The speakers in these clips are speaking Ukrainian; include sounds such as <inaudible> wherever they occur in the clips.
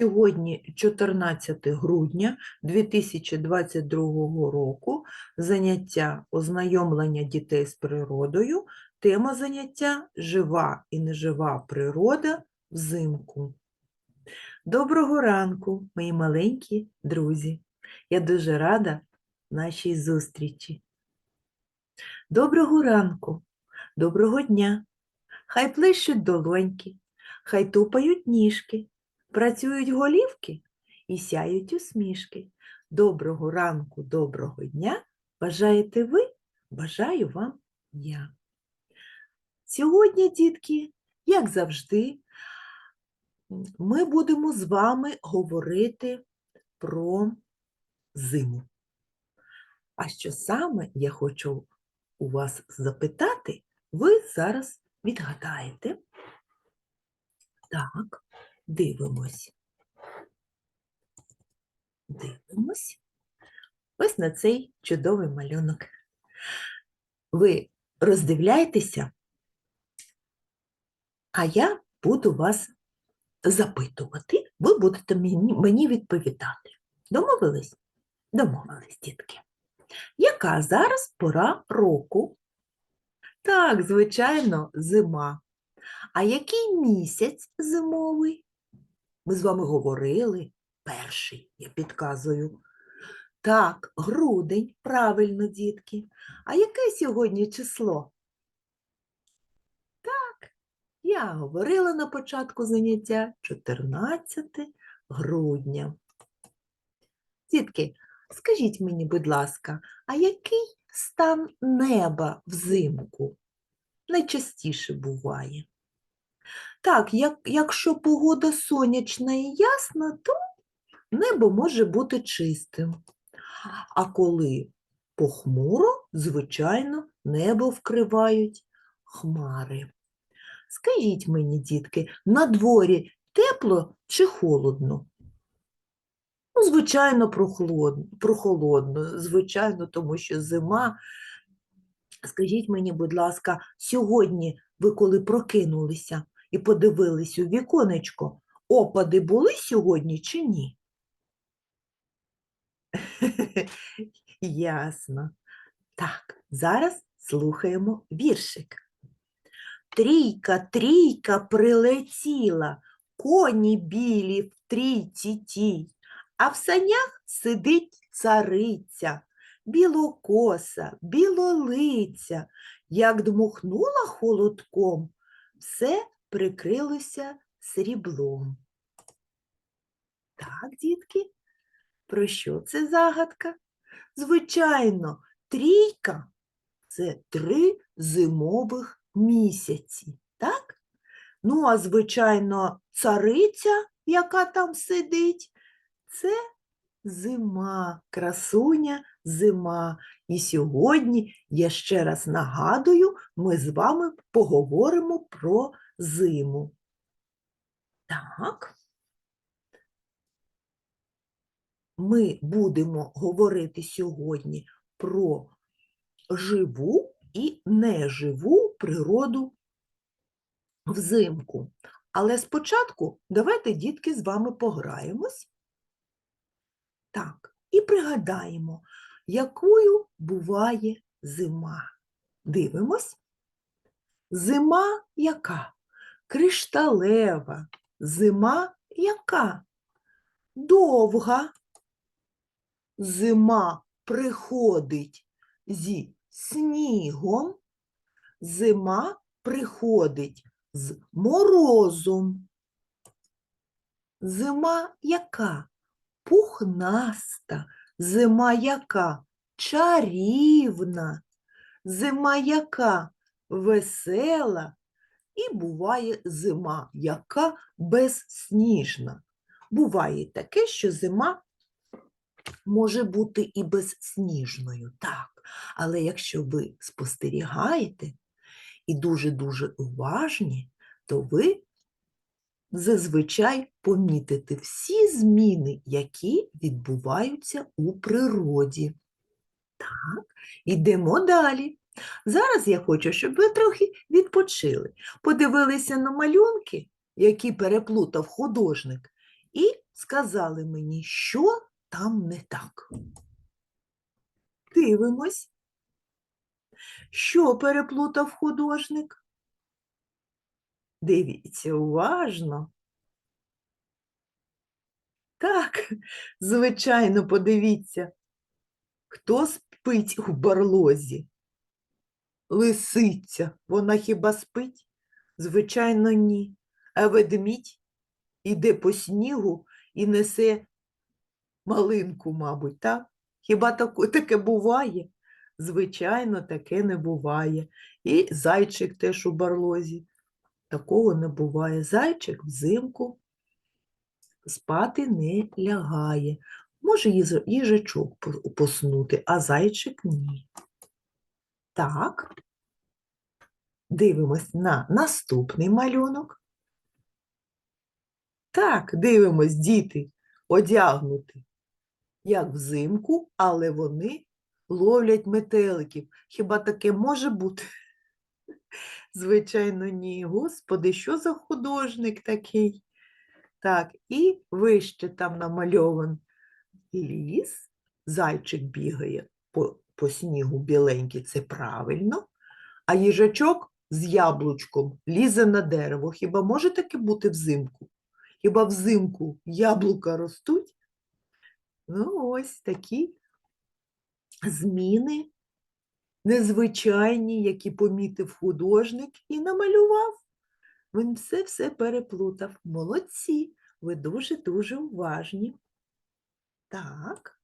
Сьогодні 14 грудня 2022 року. Заняття ознайомлення дітей з природою. Тема заняття Жива і нежива природа взимку. Доброго ранку, мої маленькі друзі. Я дуже рада нашій зустрічі. Доброго ранку, доброго дня. Хай плещуть долоньки, хай тупають ніжки, працюють голівки і сяють усмішки. Доброго ранку, доброго дня. Бажаєте ви? Бажаю вам я. Сьогодні, дітки, як завжди, ми будемо з вами говорити про зиму. А що саме я хочу у вас запитати, ви зараз відгадаєте. Так, дивимось. Дивимось. Ось на цей чудовий малюнок. Ви роздивляєтеся, а я буду вас запитувати, ви будете мені, відповідати. Домовились? Домовились, дітки. Яка зараз пора року? Так, звичайно, зима. А який місяць зимовий? Ми з вами говорили перший, я підказую. Так, грудень, правильно, дітки. А яке сьогодні число? Так, я говорила на початку заняття 14 грудня. Дітки, скажіть мені, будь ласка, а який стан неба взимку найчастіше буває? Так, як, якщо погода сонячна і ясна, то небо може бути чистим. А коли похмуро, звичайно, небо вкривають хмари. Скажіть мені, дітки, на дворі тепло чи холодно? Ну, звичайно, прохолодно, прохолодно, звичайно, тому що зима. Скажіть мені, будь ласка, сьогодні ви коли прокинулися і подивились у віконечко, опади були сьогодні чи ні? <laughs> Ясно. Так, зараз слухаємо віршик. Трійка, трійка прилетіла, коні білі в трійці тій, а в санях сидить цариця, білокоса, білолиця, як дмухнула холодком, все прикрилося сріблом. Так, дітки, про що це загадка? Звичайно, трійка це три зимових місяці, так? Ну, а звичайно, цариця, яка там сидить, це зима, красуня зима. І сьогодні, я ще раз нагадую, ми з вами поговоримо про зиму. Так. Ми будемо говорити сьогодні про живу і неживу природу взимку. Але спочатку давайте, дітки, з вами пограємось. Так, і пригадаємо, якою буває зима. Дивимось. Зима яка? Кришталева. Зима яка? Довга. Зима приходить зі снігом, зима приходить з морозом. Зима яка? Пухнаста, зима яка? Чарівна, зима яка? Весела. І буває зима, яка безсніжна. Буває таке, що зима може бути і безсніжною, так. Але якщо ви спостерігаєте і дуже-дуже уважні, то ви зазвичай помітите всі зміни, які відбуваються у природі. Так, ідемо далі. Зараз я хочу, щоб ви трохи відпочили, подивилися на малюнки, які переплутав художник, і сказали мені, що там не так. Дивимось. Що переплутав художник? Дивіться уважно. Так, звичайно, подивіться, хто спить у барлозі? Лисиця, вона хіба спить? Звичайно, ні. А ведмідь іде по снігу і несе малинку, мабуть, так? Хіба таке буває? Звичайно, таке не буває. І зайчик теж у барлозі. Такого не буває. Зайчик взимку спати не лягає. Може їжачок поснути, а зайчик ні. Так. Дивимось на наступний малюнок. Так, дивимось, діти одягнуті, як взимку, але вони ловлять метеликів. Хіба таке може бути? <laughs> Звичайно, ні. Господи, що за художник такий? Так, і вище там намальован ліс, зайчик бігає по, по снігу біленький, це правильно. А їжачок з яблучком лізе на дерево. Хіба може таке бути взимку? Хіба взимку яблука ростуть? Ну, ось такі зміни незвичайні, які помітив художник і намалював. Він все-все переплутав. Молодці, ви дуже-дуже уважні. Так.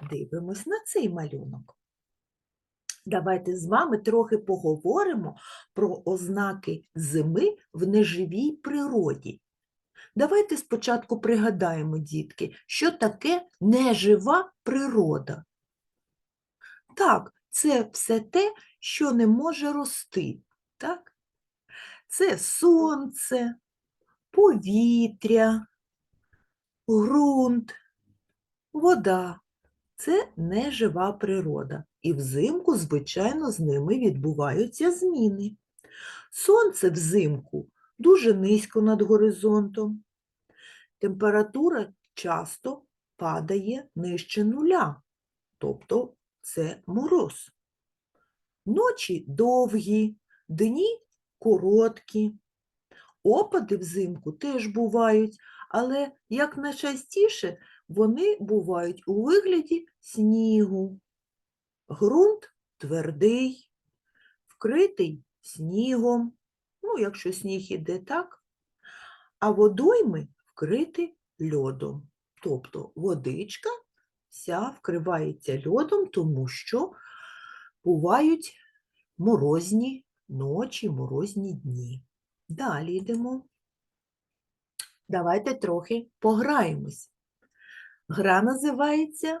Дивимось на цей малюнок. Давайте з вами трохи поговоримо про ознаки зими в неживій природі. Давайте спочатку пригадаємо, дітки, що таке нежива природа. Так, це все те, що не може рости. Так? Це сонце, повітря, ґрунт, вода. Це нежива природа. І взимку, звичайно, з ними відбуваються зміни. Сонце взимку дуже низько над горизонтом. Температура часто падає нижче нуля, тобто це мороз. Ночі довгі, дні короткі. Опади взимку теж бувають, але як найчастіше вони бувають у вигляді снігу. Грунт твердий, вкритий снігом, ну, якщо сніг іде так, а водойми вкриті льодом. Тобто водичка вся вкривається льодом, тому що бувають морозні ночі, морозні дні. Далі йдемо. Давайте трохи пограємось. Гра називається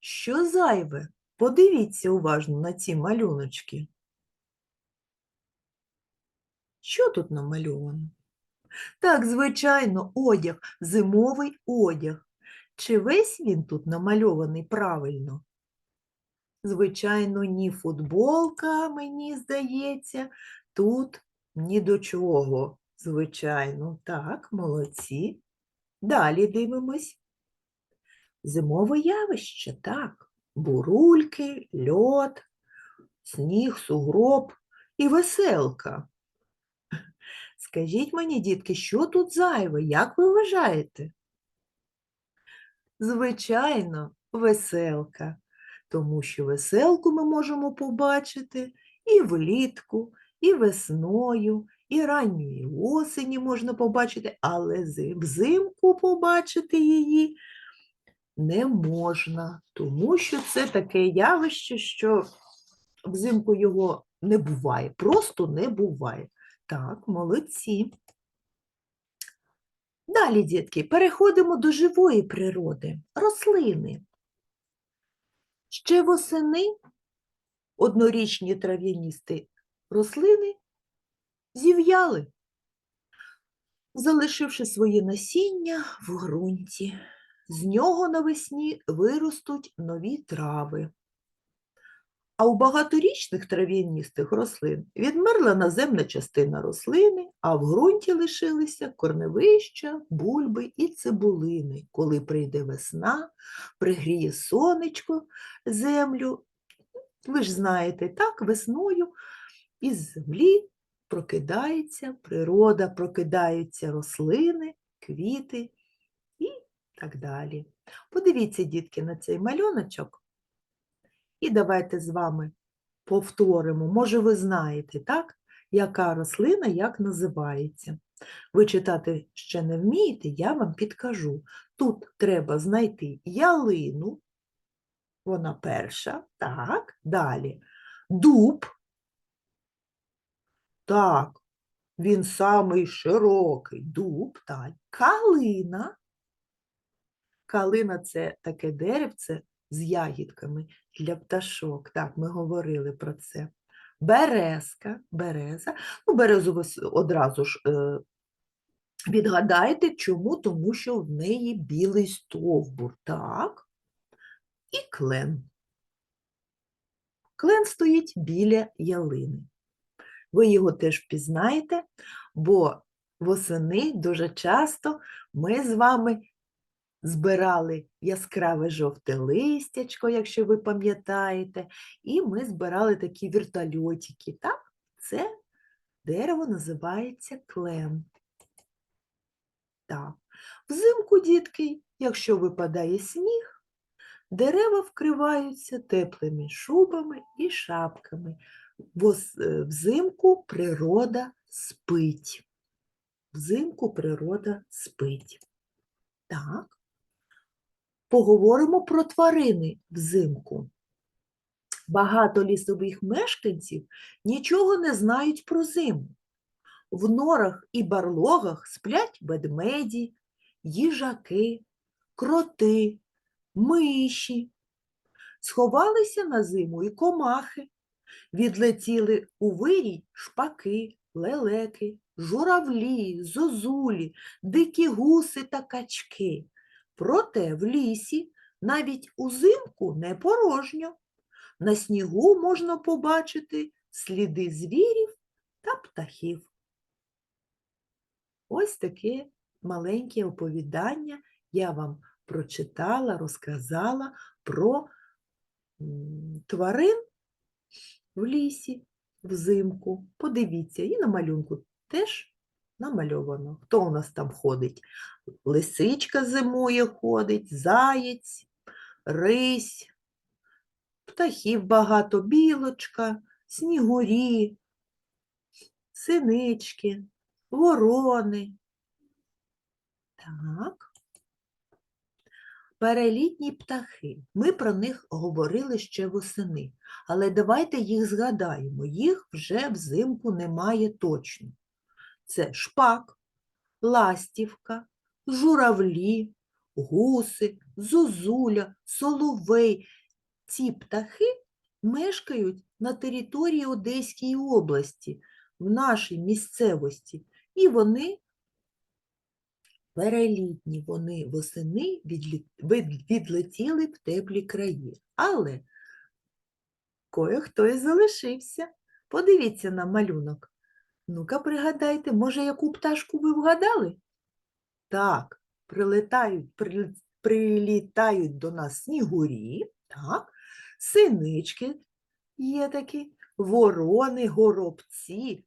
Що зайве? Подивіться уважно на ці малюночки. Що тут намальовано? Так, звичайно, одяг, зимовий одяг. Чи весь він тут намальований правильно? Звичайно, ні футболка, мені здається, тут ні до чого. Звичайно, так, молодці. Далі дивимось. Зимове явище, так, бурульки, льод, сніг, сугроб і веселка. <laughs> Скажіть мені, дітки, що тут зайве, як ви вважаєте? Звичайно, веселка, тому що веселку ми можемо побачити і влітку, і весною, і ранньої осені можна побачити, але взимку побачити її не можна, тому що це таке явище, що взимку його не буває, просто не буває. Так, молодці. Далі, дітки, переходимо до живої природи, рослини. Ще восени однорічні трав'яністі рослини зів'яли, залишивши своє насіння в ґрунті. З нього навесні виростуть нові трави. А у багаторічних трав'яністих рослин відмерла наземна частина рослини, а в ґрунті лишилися корневища, бульби і цибулини. Коли прийде весна, пригріє сонечко землю. Ви ж знаєте, так, весною із землі прокидається природа, прокидаються рослини, квіти так далі. Подивіться, дітки, на цей малюночок. І давайте з вами повторимо. Може, ви знаєте, так, яка рослина як називається. Ви читати ще не вмієте, я вам підкажу. Тут треба знайти ялину, вона перша, так, далі. Дуб, так, він самий широкий дуб, так. Калина. Калина це таке деревце з ягідками для пташок. Так, ми говорили про це. Березка, береза. Ну, березу ви одразу ж е, відгадаєте, чому? Тому що в неї білий стовбур, так? І клен. Клен стоїть біля ялини. Ви його теж впізнаєте, бо восени дуже часто ми з вами збирали яскраве жовте листячко, якщо ви пам'ятаєте, і ми збирали такі вертольотики. Так? Це дерево називається клен. Так. Взимку, дітки, якщо випадає сніг, дерева вкриваються теплими шубами і шапками. Е, Взимку природа спить. Взимку природа спить. Так. Поговоримо про тварини взимку. Багато лісових мешканців нічого не знають про зиму. В норах і барлогах сплять ведмеді, їжаки, кроти, миші. Сховалися на зиму і комахи. Відлетіли у вирій шпаки, лелеки, журавлі, зозулі, дикі гуси та качки. Проте в лісі навіть узимку не порожньо. На снігу можна побачити сліди звірів та птахів. Ось таке маленьке оповідання я вам прочитала, розказала про тварин в лісі взимку. Подивіться, і на малюнку теж намальовано. Хто у нас там ходить? Лисичка зимує ходить, заєць, рись, птахів багато, білочка, снігурі, синички, ворони. Так. Перелітні птахи. Ми про них говорили ще восени, але давайте їх згадаємо. Їх вже взимку немає точно. Це шпак, ластівка, журавлі, гуси, зозуля, соловей. Ці птахи мешкають на території Одеської області, в нашій місцевості, і вони перелітні, вони восени відлетіли в теплі краї. Але кое-хто і залишився. Подивіться на малюнок. Ну-ка, пригадайте, може, яку пташку ви вгадали? Так, прилетають, прилі- прилітають до нас снігурі, так, синички є такі, ворони, горобці,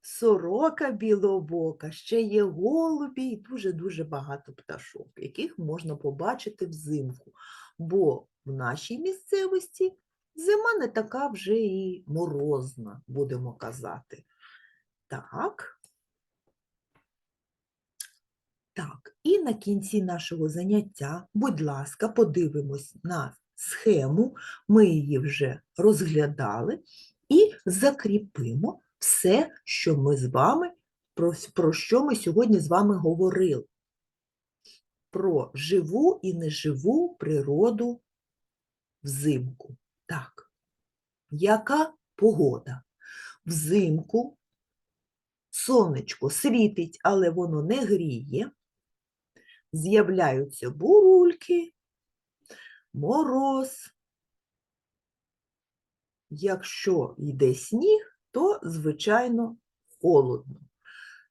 сорока білобока, ще є голубі і дуже-дуже багато пташок, яких можна побачити взимку. Бо в нашій місцевості зима не така вже і морозна, будемо казати. Так. Так, і на кінці нашого заняття, будь ласка, подивимось на схему, ми її вже розглядали, і закріпимо все, що ми з вами, про, про що ми сьогодні з вами говорили. Про живу і неживу природу взимку. Так, яка погода? Взимку сонечко світить, але воно не гріє. З'являються бурульки, мороз, якщо йде сніг, то, звичайно, холодно.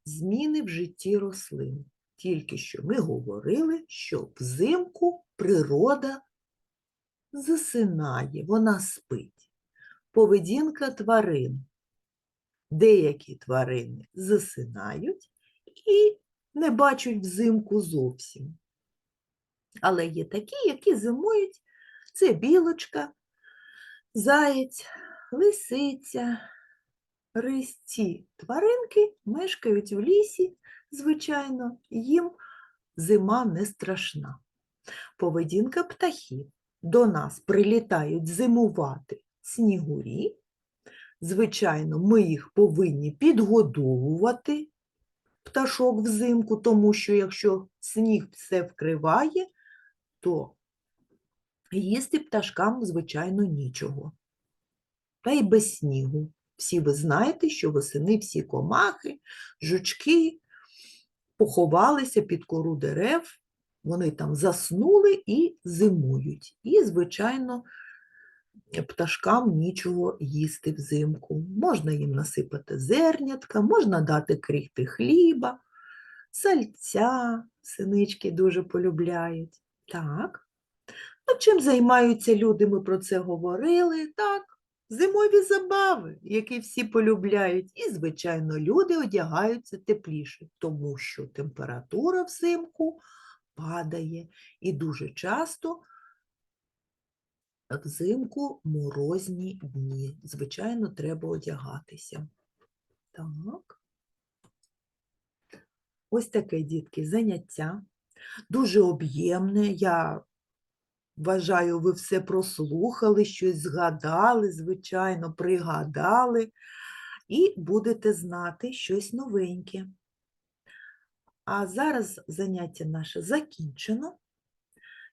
Зміни в житті рослин. Тільки що ми говорили, що взимку природа засинає, вона спить. Поведінка тварин. Деякі тварини засинають і не бачать взимку зовсім. Але є такі, які зимують. Це білочка, заєць, лисиця, рись. Тваринки мешкають в лісі, звичайно, їм зима не страшна. Поведінка птахів. До нас прилітають зимувати снігурі. Звичайно, ми їх повинні підгодовувати, пташок взимку, тому що якщо сніг все вкриває, то їсти пташкам, звичайно, нічого. Та й без снігу. Всі ви знаєте, що восени всі комахи, жучки поховалися під кору дерев, вони там заснули і зимують. І, звичайно, пташкам нічого їсти взимку. Можна їм насипати зернятка, можна дати крихти хліба, сальця, синички дуже полюбляють. Так. А чим займаються люди, ми про це говорили. Так, зимові забави, які всі полюбляють. І, звичайно, люди одягаються тепліше, тому що температура взимку падає. І дуже часто взимку морозні дні. Звичайно, треба одягатися. Так. Ось таке, дітки, заняття. Дуже об'ємне. Я вважаю, ви все прослухали, щось згадали, звичайно, пригадали, і будете знати щось новеньке. А зараз заняття наше закінчено.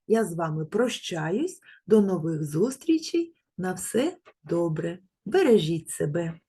Я з вами прощаюсь. До нових зустрічей. На все добре. Бережіть себе.